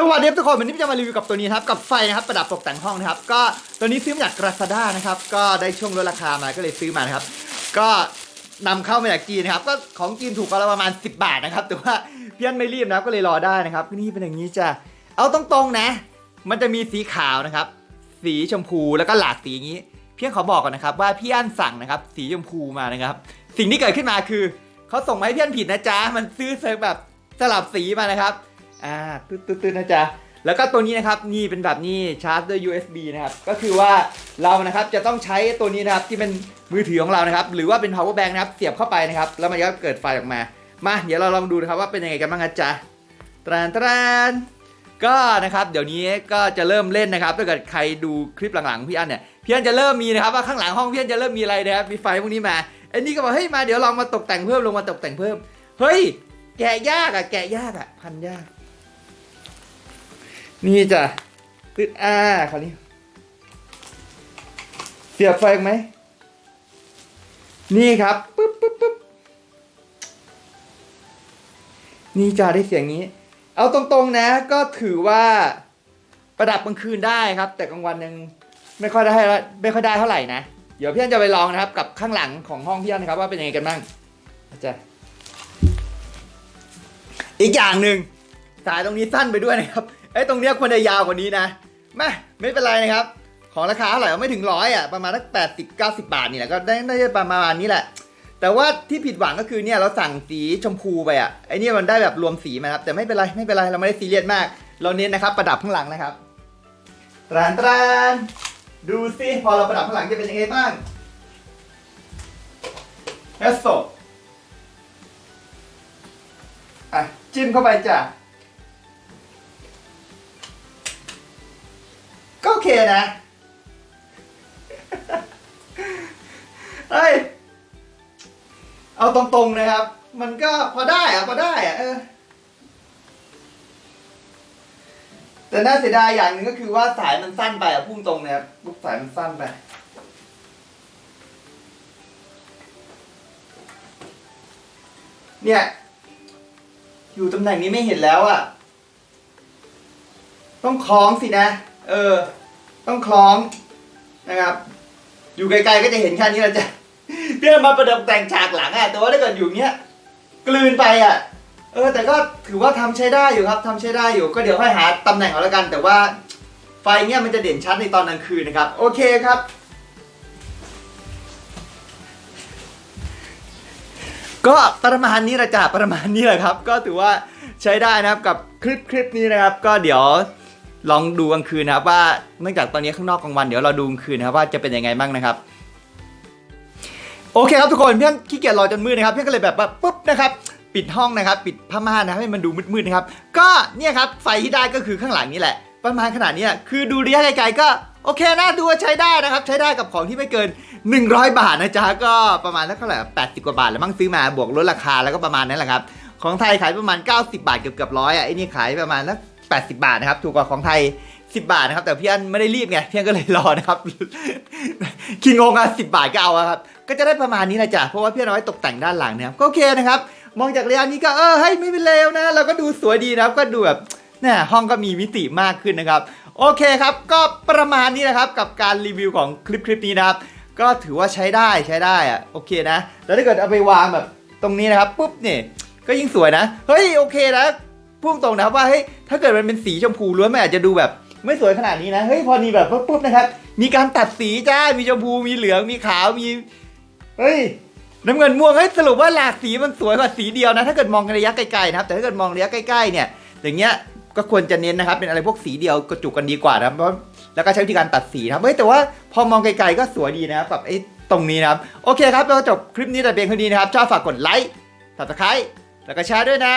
สวัสดีครับทุกคนวันนี้จะมารีวิวกับตัวนี้ครับกับไฟนะครับประดับตกแต่งห้องนะครับ ก็ตัวนี้ซื้อมาจาก Lazada นะครับ ก็ได้ช่วงลดราคามาก็เลยซื้อมานะครับ ก็นำเข้ามาจากจีนนะครับ ก็ของจีนถูกกว่าประมาณ 10 บาทนะครับ แต่ว่าเพี่อนไม่รีบนะครับก็เลยรอได้นะครับนี่เป็นอย่างนี้จ้ะเอาตรงๆนะ มันจะมีสีขาวนะครับ สีชมพูแล้วก็หลากสีอย่างนี้ เพียงขอบอกก่อนนะครับ ว่าพี่อันสั่งนะครับ สีชมพูมานะครับ สิ่งที่เกิดขึ้นมาคือเขาส่งมาให้พี่อันผิดนะจ๊ะมันซื้อเซิร์ฟแบบสลับสีมานะครับ อ่าตึ๊ดตึ๊ดนะจ๊ะแล้วก็ตัวนี้นะครับนี่เป็นแบบนี้ชาร์จด้วย USB นะครับก็คือว่าเรานะครับจะต้องใช้ตัวนี้นะครับที่เป็นมือถือของเรานะครับหรือว่าเป็น power bank นะครับเสียบเข้าไปนะครับแล้วมันก็เกิดไฟออกมามาเดี๋ยวเราลองดูนะครับว่าเป็นยังไงกันบ้างนะจ๊ะตรานตรานก็นะครับเดี๋ยวนี้ก็จะเริ่มเล่นนะครับถ้าเกิดใครดูคลิปหลังๆพี่อันเนี่ยพี่อันจะเริ่มมีนะครับว่าข้างหลังห้องพี่อันจะเริ่มมีอะไรนะครับมีไฟพวกนี้มาไอ้นี่ก็บอกเฮ้ยมาเดี๋ยวลองมาตกแต่งเพิ่มลงมาตกแต่งเพิ่มเฮ้ยแกะยากอะแกะยากอะพันยาก นี่จ้ะตึดอ่าคราวนี้ เสียบไฟไหม นี่ครับปึ๊บปึ๊บปึ๊บนี่จ้ะได้เสียงนี้ เอาตรงๆนะ ก็ถือว่าประดับกลางคืนได้ครับ แต่กลางวันยังไม่ค่อยได้ไม่ค่อยได้เท่าไหร่นะ เดี๋ยวพี่อันจะไปลองนะครับ กับข้างหลังของห้องพี่อันนะครับ ว่าเป็นยังไงกันบ้างอาจารย์อีกอย่างหนึ่งสายตรงนี้สั้นไปด้วยนะครับ อ้ยตรงเนี้ยควรจะยาวกว่านี้นะไม่ไม่เป็นไรนะครับ ของราคาเท่าไหร่ไม่ถึงร้อยอะประมาณสักแปดสิบเก้าสิบาทนี่แหละก็ได้ได้ประมาณนี้แหละ แต่ว่าที่ผิดหวังก็คือเนี่ยเราสั่งสีชมพูไปอะไอ้เนี่ยมันได้แบบรวมสีมาครับแต่ไม่เป็นไรไม่เป็นไรเราไม่ได้ซีเรียสมาก เราเน้นนะครับประดับข้างหลังนะครับตรานตรานดูสิพอเราประดับข้างหลังจะเป็นยังไงบ้างเอสโซอะจิ้มเข้าไปจ้ะ นะ เฮ้ย เอาตรงๆนะครับ มันก็พอได้อะพอได้อะเออแต่น่าเสียดายอย่างหนึ่งก็คือว่าสายมันสั้นไปอะพุ่งตรงเนี่ยลูกสายมันสั้นไป เนี่ย อยู่ตำแหน่งนี้ไม่เห็นแล้วอะต้องคล้องสินะ เออ ต้องคล้องนะครับ อยู่ไกลๆก็จะเห็นแค่นี้แหละจ้ะเพื่อมาประดับแต่งฉากหลังอะแต่ว่าถ้าเกิดอยู่เนี้ยกลืนไปอะเออแต่ก็ถือว่าทำใช้ได้อยู่ครับทำใช้ได้อยู่ก็เดี๋ยวค่อยหาตำแหน่งเอาล้วกัน แต่ว่าไฟเนี้ยมันจะเด่นชัดในตอนกลางคืนนะครับ โอเคครับก็ประมาณนี้ละจ้ะประมาณนี้แหละครับ ก็ถือว่าใช้ได้นะครับกับคลิปคลิปนี้นะครับ ก็เดี๋ยว ลองดูกลางคืนนะครับว่าเนื่องจากตอนนี้ข้างนอกกลางวันเดี๋ยวเราดูกลางคืนนะครับว่าจะเป็นยังไงบ้างนะครับ โอเคครับทุกคนเพื่อนขี้เกียจรอจนมืดนะครับเพื่อนก็เลยแบบว่าปุ๊บนะครับปิดห้องนะครับ ปิดผ้าม่านนะครับให้มันดูมืดๆนะครับ ก็เนี่ยครับไฟที่ได้ก็คือข้างหลังนี่แหละ ประมาณขนาดนี้คือดูระยะไกลๆก็โอเคนะดูว่าใช้ได้นะครับ ใช้ได้กับของที่ไม่เกิน 100 บาทนะจ๊ะก็ประมาณเท่าไหร่แปดสิบกว่าบาทแล้วมั้งซื้อมาบวกลดราคาแล้วก็ประมาณนั้นแหละครับของไทยขายประมาณ 90 บาทเกือบเกือบร้อยอะไอ้นี่ขายประมาณสัก 80 บาทนะครับ ถูกกว่าของไทย 10 บาทนะครับ แต่พี่อันไม่ได้รีบไงพี่อันก็เลยรอนะครับ คิงงงอะสิบาทก็เอาอะครับ ก็จะได้ประมาณนี้แหละจ้ะเพราะว่าพี่อันเอาไว้ตกแต่งด้านหลังนะครับ ก็โอเคนะครับ มองจากระยะนี้ก็เออเฮ้ยไม่เป็นเลวนะ เราก็ดูสวยดีนะครับ ก็ดูแบบเนี่ยห้องก็มีมิติมากขึ้นนะครับ โอเคครับ ก็ประมาณนี้นะครับ กับการรีวิวของคลิปคลิปนี้นะครับ ก็ถือว่าใช้ได้ใช้ได้อะโอเคนะ แล้วถ้าเกิดเอาไปวางแบบตรงนี้นะครับปุ๊บเนี่ยก็ยิ่งสวยนะ เฮ้ยโอเคนะ พุ่งตรงนะครับว่าเฮ้ยถ้าเกิดมันเป็นสีชมพูล้วนมันอาจจะดูแบบ ไม่สวยขนาดนี้นะเฮ้ยพอมีแบบปุ๊บนะครับ มีการตัดสีจ้ามีชมพูมีเหลืองมีขาวมีเฮ้ยน้ำเงินม่วงเฮ้ยสรุปว่าหลากสีมันสวยกว่าสีเดียวนะ ถ้าเกิดมองระยะไกลๆนะครับ แต่ถ้าเกิดมองระยะใกล้ๆเนี่ย อย่างเงี้ยก็ควรจะเน้นนะครับ เป็นอะไรพวกสีเดียวกระจุกกันดีกว่านะครับเพราะแล้วก็ใช้วิธีการตัดสีนะครับเฮ้ยแต่ว่าพอมองไกลๆก็สวยดีนะครับกับไอ้ตรงนี้นะครับ โอเคครับเราจบคลิปนี้แต่เพียงเท่านี้นะครับชอบฝากกดไลค์ subscribe แล้วก็แชร์ด้วยนะ